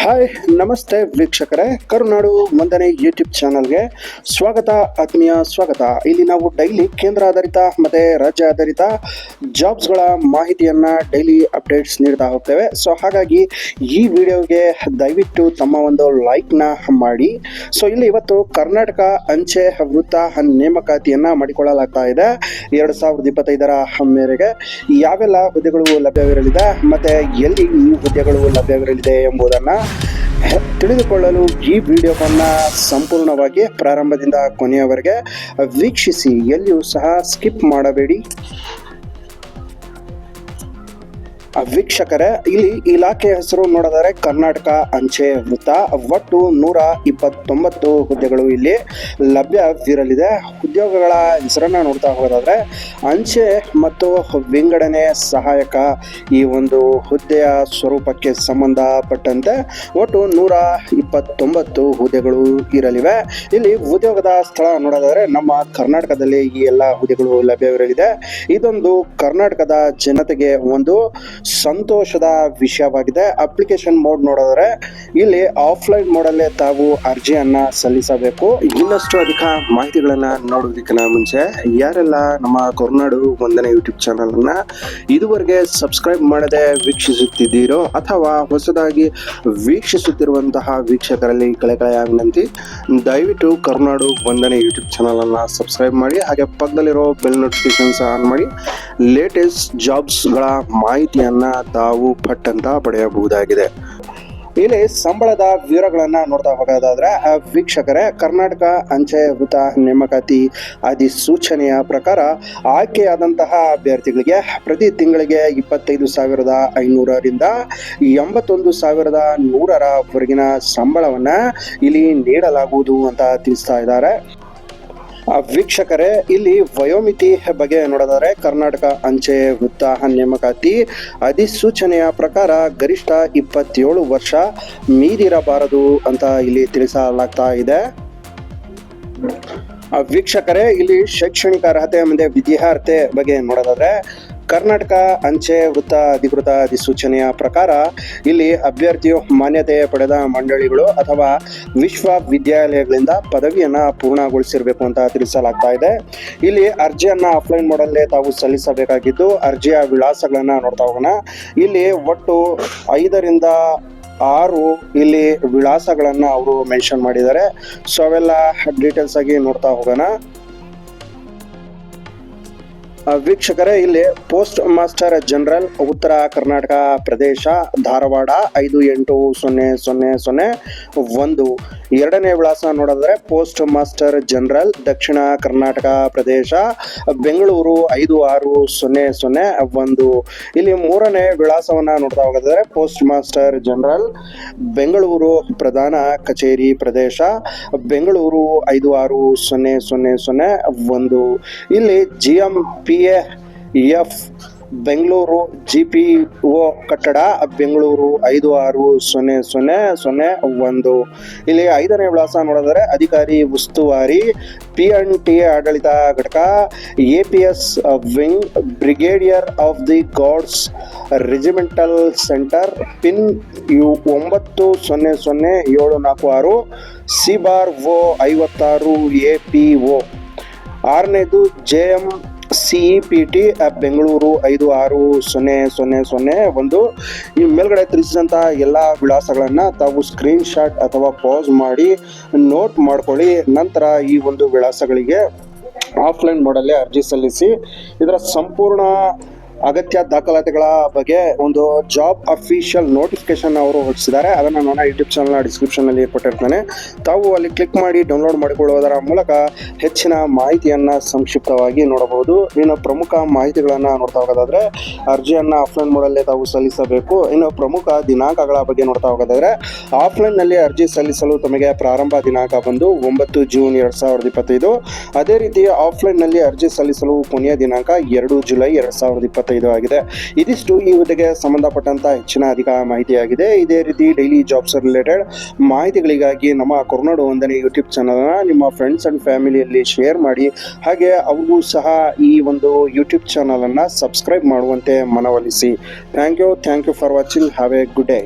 Hi ನಮಸ್ತೆ ವೀಕ್ಷಕರೇ. ಕರುನಾಡು ಒಂದನೇ ಯೂಟ್ಯೂಬ್ ಚಾನಲ್ಗೆ ಸ್ವಾಗತ, ಆತ್ಮೀಯ ಸ್ವಾಗತ. ಇಲ್ಲಿ ನಾವು ಡೈಲಿ ಕೇಂದ್ರ ಆಧಾರಿತ ಮತ್ತು ರಾಜ್ಯ ಆಧಾರಿತ ಜಾಬ್ಸ್ಗಳ ಮಾಹಿತಿಯನ್ನು ಡೈಲಿ ಅಪ್ಡೇಟ್ಸ್ ನೀಡ್ತಾ ಹೋಗ್ತೇವೆ. ಸೊ ಹಾಗಾಗಿ ಈ ವಿಡಿಯೋಗೆ ದಯವಿಟ್ಟು ತಮ್ಮ ಒಂದು ಲೈಕ್ನ ಮಾಡಿ. ಸೊ ಇಲ್ಲಿ ಇವತ್ತು ಕರ್ನಾಟಕ ಅಂಚೆ ವೃತ್ತ ನೇಮಕಾತಿಯನ್ನು ಮಾಡಿಕೊಳ್ಳಲಾಗ್ತಾ ಇದೆ. ಎರಡು ಸಾವಿರದ ಇಪ್ಪತ್ತೈದರ ಮೇರೆಗೆ ಯಾವೆಲ್ಲ ಹುದ್ದೆಗಳು ಲಭ್ಯವಿರಲಿದೆ, ಮತ್ತು ಎಲ್ಲಿ ಈ ಹುದ್ದೆಗಳು ಲಭ್ಯವಿರಲಿದೆ ಎಂಬುದನ್ನು ತಿಳಿದುಕೊಳ್ಳಲು ಈ ವಿಡಿಯೋವನ್ನು ಸಂಪೂರ್ಣವಾಗಿ ಪ್ರಾರಂಭದಿಂದ ಕೊನೆಯವರೆಗೆ ವೀಕ್ಷಿಸಿ ಎಲ್ಲಿಯೂ ಸಹ ಸ್ಕಿಪ್ ಮಾಡಬೇಡಿ. ವೀಕ್ಷಕರೇ, ಇಲ್ಲಿ ಇಲಾಖೆ ಹೆಸರು ನೋಡಿದರೆ ಕರ್ನಾಟಕ, ಅಂಚೆ, ವೃತ್ತ. ಒಟ್ಟು ನೂರ ಇಪ್ಪತ್ತೊಂಬತ್ತು ಹುದ್ದೆಗಳು ಇಲ್ಲಿ ಲಭ್ಯವಿರಲಿದೆ ಉದ್ಯೋಗಗಳ ಹೆಸರನ್ನ ನೋಡ್ತಾ ಹೋಗೋದಾದ್ರೆ, ಅಂಚೆ ಮತ್ತು ವಿಂಗಡಣೆ ಸಹಾಯಕ ಈ ಒಂದು ಹುದ್ದೆಯ ಸ್ವರೂಪಕ್ಕೆ ಸಂಬಂಧಪಟ್ಟಂತೆ ಒಟ್ಟು ನೂರ ಇಪ್ಪತ್ತೊಂಬತ್ತು ಹುದ್ದೆಗಳು ಇರಲಿವೆ. ಇಲ್ಲಿ ಉದ್ಯೋಗದ ಸ್ಥಳ ನೋಡೋದಾದ್ರೆ, ನಮ್ಮ ಕರ್ನಾಟಕದಲ್ಲಿ ಈ ಎಲ್ಲ ಹುದ್ದೆಗಳು ಲಭ್ಯವಿರಲಿದೆ. ಇದೊಂದು ಕರ್ನಾಟಕದ ಜನತೆಗೆ ಒಂದು ಸಂತೋಷದ ವಿಷಯವಾಗಿದೆ. ಅಪ್ಲಿಕೇಶನ್ ಮೋಡ್ ನೋಡಿದ್ರೆ ಇಲ್ಲಿ ಆಫ್ಲೈನ್ ಮೋಡಲ್ಲೇ ತಾವು ಅರ್ಜಿಯನ್ನ ಸಲ್ಲಿಸಬೇಕು. ಇನ್ನಷ್ಟು ಅಧಿಕ ಮಾಹಿತಿಗಳನ್ನ ನೋಡೋದಕ್ಕಿಂತ ಮುಂಚೆ ಯಾರೆಲ್ಲ ನಮ್ಮ ಕೊರ್ನಾಡು ಒಂದನೇ ಯೂಟ್ಯೂಬ್ ಚಾನಲ್ ಅನ್ನ ಇದುವರೆಗೆ ಸಬ್ಸ್ಕ್ರೈಬ್ ಮಾಡದೆ ವೀಕ್ಷಿಸುತ್ತಿದ್ದೀರೋ ಅಥವಾ ಹೊಸದಾಗಿ ವೀಕ್ಷಿಸುತ್ತಿರುವಂತಹ ವೀಕ್ಷಕರಲ್ಲಿ ಕಳೆಕಳೆಯ ವಿನಂತಿ, ದಯವಿಟ್ಟು ಕರ್ನಾಡು ಒಂದನೇ ಯೂಟ್ಯೂಬ್ ಚಾನಲ್ ಅನ್ನ ಸಬ್ಸ್ಕ್ರೈಬ್ ಮಾಡಿ, ಹಾಗೆ ಪಕ್ಕದಲ್ಲಿರೋ ಬೆಲ್ ನೋಟಿಫಿಕೇಶನ್ಸ್ ಆನ್ ಮಾಡಿ ಲೇಟೆಸ್ಟ್ ಜಾಬ್ಸ್ಗಳ ಮಾಹಿತಿಯನ್ನ ತಾವು ಪಟ್ ಅಂತ ಪಡೆಯಬಹುದಾಗಿದೆ. ಇಲ್ಲಿ ಸಂಬಳದ ವಿವರಗಳನ್ನು ನೋಡ್ತಾ ಹೋಗೋದಾದ್ರೆ ವೀಕ್ಷಕರೇ, ಕರ್ನಾಟಕ ಅಂಚೆ ಹುತ ನೇಮಕಾತಿ ಅಧಿಸೂಚನೆಯ ಪ್ರಕಾರ ಆಯ್ಕೆಯಾದಂತಹ ಅಭ್ಯರ್ಥಿಗಳಿಗೆ ಪ್ರತಿ ತಿಂಗಳಿಗೆ ಇಪ್ಪತ್ತೈದು ಸಾವಿರದ ಐನೂರರಿಂದ ಎಂಬತ್ತೊಂದು ಸಾವಿರದ ನೂರರವರೆಗಿನ ಸಂಬಳವನ್ನು ಇಲ್ಲಿ ನೀಡಲಾಗುವುದು ಅಂತ ತಿಳಿಸ್ತಾ ಇದ್ದಾರೆ. ವೀಕ್ಷಕರೇ, ಇಲ್ಲಿ ವಯೋಮಿತಿ ಬಗ್ಗೆ ನೋಡೋದಾದ್ರೆ, ಕರ್ನಾಟಕ ಅಂಚೆ ವೃತ್ತ ನೇಮಕಾತಿ ಅಧಿಸೂಚನೆಯ ಪ್ರಕಾರ ಗರಿಷ್ಠ ಇಪ್ಪತ್ತೇಳು ವರ್ಷ ಮೀರಿರಬಾರದು ಅಂತ ಇಲ್ಲಿ ತಿಳಿಸಲಾಗ್ತಾ ಇದೆ. ವೀಕ್ಷಕರೇ, ಇಲ್ಲಿ ಶೈಕ್ಷಣಿಕ ಅರ್ಹತೆ ಮುಂದೆ ವಿದ್ಯಾರ್ಹತೆ ಬಗ್ಗೆ ನೋಡೋದಾದ್ರೆ ಕರ್ನಾಟಕ ಅಂಚೆ ವೃತ್ತ ಅಧಿಕೃತ ಅಧಿಸೂಚನೆಯ ಪ್ರಕಾರ ಇಲ್ಲಿ ಅಭ್ಯರ್ಥಿಯು ಮಾನ್ಯತೆ ಪಡೆದ ಮಂಡಳಿಗಳು ಅಥವಾ ವಿಶ್ವವಿದ್ಯಾಲಯಗಳಿಂದ ಪದವಿಯನ್ನ ಪೂರ್ಣಗೊಳಿಸಿರಬೇಕು ಅಂತ ತಿಳಿಸಲಾಗ್ತಾ ಇದೆ. ಇಲ್ಲಿ ಅರ್ಜಿಯನ್ನ ಆಫ್ಲೈನ್ ಮಾಡಲ್ಲೇ ತಾವು ಸಲ್ಲಿಸಬೇಕಾಗಿದ್ದು, ಅರ್ಜಿಯ ವಿಳಾಸಗಳನ್ನ ನೋಡ್ತಾ ಹೋಗೋಣ. ಇಲ್ಲಿ ಒಟ್ಟು ಐದರಿಂದ ಆರು ಇಲ್ಲಿ ವಿಳಾಸಗಳನ್ನ ಅವರು ಮೆನ್ಷನ್ ಮಾಡಿದ್ದಾರೆ. ಸೊ ಅವೆಲ್ಲ ಡೀಟೇಲ್ಸ್ ಆಗಿ ನೋಡ್ತಾ ಹೋಗೋಣ. ವೀಕ್ಷಕರೇ, ಇಲ್ಲಿ ಪೋಸ್ಟ್ ಮಾಸ್ಟರ್ ಜನರಲ್, ಉತ್ತರ ಕರ್ನಾಟಕ ಪ್ರದೇಶ, ಧಾರವಾಡ ಐದು ಎಂಟು ಸೊನ್ನೆ ಸೊನ್ನೆ ಸೊನ್ನೆ ಒಂದು. ಎರಡನೇ ವಿಳಾಸ ನೋಡಿದ್ರೆ ಪೋಸ್ಟ್ ಮಾಸ್ಟರ್ ಜನರಲ್, ದಕ್ಷಿಣ ಕರ್ನಾಟಕ ಪ್ರದೇಶ, ಬೆಂಗಳೂರು ಐದು ಆರು ಸೊನ್ನೆ ಸೊನ್ನೆ ಒಂದು. ಇಲ್ಲಿ ಮೂರನೇ ವಿಳಾಸವನ್ನು ನೋಡ್ತಾ ಹೋಗೋದಾದ್ರೆ, ಪೋಸ್ಟ್ ಮಾಸ್ಟರ್ ಜನರಲ್, ಬೆಂಗಳೂರು ಪ್ರಧಾನ ಕಚೇರಿ ಪ್ರದೇಶ, ಬೆಂಗಳೂರು ಐದು ಆರು ಸೊನ್ನೆ ಸೊನ್ನೆ ಸೊನ್ನೆ ಒಂದು. ಇಲ್ಲಿ G M P A F Bengaluru G P O ಕಟ್ಟಡ, ಬೆಂಗಳೂರು ಐದು ಆರು ಸೊನ್ನೆ ಸೊನ್ನೆ ಸೊನ್ನೆ ಒಂದು. ಇಲ್ಲಿ ಐದನೇ ವಿಳಾಸ ನೋಡಿದರೆ ಅಧಿಕಾರಿ ಉಸ್ತುವಾರಿ, ಪಿ ಎನ್ ಟಿ ಆಡಳಿತ ಘಟಕ, A P S wing brigadier of the guards regimental centre, pin you ಒಂಬತ್ತು ಸೊನ್ನೆ ಸೊನ್ನೆ ಏಳು ನಾಲ್ಕು ಆರು, ಸಿ ಬಾರ್ ಒ ಐವತ್ತಾರು ಎ ಪಿ ಒ. ಆರನೇದು J M C E P T Bengaluru ಐದು ಆರು ಸೊನ್ನೆ ಸೊನ್ನೆ ಸೊನ್ನೆ ಒಂದು. ಈ ಮೇಲ್ಗಡೆ ತಿಳಿಸಿದಂಥ ಎಲ್ಲ ವಿಳಾಸಗಳನ್ನು ತಾವು ಸ್ಕ್ರೀನ್ ಶಾಟ್ ಅಥವಾ ಪಾಸ್ ಮಾಡಿ ನೋಟ್ ಮಾಡ್ಕೊಳ್ಳಿ. ನಂತರ ಈ ಒಂದು ವಿಳಾಸಗಳಿಗೆ ಆಫ್ಲೈನ್ ಮೋಡಲ್ಲೇ ಅರ್ಜಿ ಸಲ್ಲಿಸಿ. ಇದರ ಸಂಪೂರ್ಣ ಅಗತ್ಯ ದಾಖಲಾತಿಗಳ ಬಗ್ಗೆ ಒಂದು ಜಾಬ್ ಅಫಿಷಿಯಲ್ ನೋಟಿಫಿಕೇಶನ್ ಅವರು ಹೊರಡಿಸಿದ್ದಾರೆ. ಅದನ್ನು ನಾನು ಯೂಟ್ಯೂಬ್ ಚಾನಲ್ ಡಿಸ್ಕ್ರಿಪ್ಷನಲ್ಲಿ ಕೊಟ್ಟಿರ್ತೇನೆ. ತಾವು ಅಲ್ಲಿ ಕ್ಲಿಕ್ ಮಾಡಿ ಡೌನ್ಲೋಡ್ ಮಾಡಿಕೊಳ್ಳುವುದರ ಮೂಲಕ ಹೆಚ್ಚಿನ ಮಾಹಿತಿಯನ್ನು ಸಂಕ್ಷಿಪ್ತವಾಗಿ ನೋಡಬಹುದು. ಇನ್ನು ಪ್ರಮುಖ ಮಾಹಿತಿಗಳನ್ನು ನೋಡ್ತಾ ಹೋಗೋದಾದ್ರೆ, ಅರ್ಜಿಯನ್ನು ಆಫ್ಲೈನ್ ಮೋಡಲ್ಲೇ ತಾವು ಸಲ್ಲಿಸಬೇಕು. ಇನ್ನು ಪ್ರಮುಖ ದಿನಾಂಕಗಳ ಬಗ್ಗೆ ನೋಡ್ತಾ ಹೋಗೋದಾದ್ರೆ ಆಫ್ಲೈನ್ನಲ್ಲಿ ಅರ್ಜಿ ಸಲ್ಲಿಸಲು ತಮಗೆ ಪ್ರಾರಂಭ ದಿನಾಂಕ ಬಂದು ಒಂಬತ್ತು ಜೂನ್ ಎರಡು ಸಾವಿರದ ಇಪ್ಪತ್ತೈದು. ಅದೇ ರೀತಿ ಆಫ್ಲೈನ್ನಲ್ಲಿ ಅರ್ಜಿ ಸಲ್ಲಿಸಲು ಕೊನೆಯ ದಿನಾಂಕ ಎರಡು ಜುಲೈ ಎರಡು ಸಾವಿರದ ಇಪ್ಪತ್ತೈದು. ಆಗಿದೆ ಇದಿಷ್ಟು ಈ ಹುದ್ದೆಗೆ ಸಂಬಂಧಪಟ್ಟಂತ ಹೆಚ್ಚಿನ ಅಧಿಕ ಮಾಹಿತಿಯಾಗಿದೆ. ಇದೇ ರೀತಿ ಡೈಲಿ ಜಾಬ್ಸ್ ರಿಲೇಟೆಡ್ ಮಾಹಿತಿಗಳಿಗಾಗಿ ನಮ್ಮ ಕೊರೋನಾಡು ಒಂದನೇ ಯೂಟ್ಯೂಬ್ ಚಾನಲ್ನ ನಿಮ್ಮ ಫ್ರೆಂಡ್ಸ್ ಅಂಡ್ ಫ್ಯಾಮಿಲಿಯಲ್ಲಿ ಶೇರ್ ಮಾಡಿ. ಹಾಗೆ ಅವ್ರಿಗೂ ಸಹ ಈ ಒಂದು ಯೂಟ್ಯೂಬ್ ಚಾನಲನ್ನು ಸಬ್ಸ್ಕ್ರೈಬ್ ಮಾಡುವಂತೆ ಮನವೊಲಿಸಿ. Thank you thank you for watching have a good day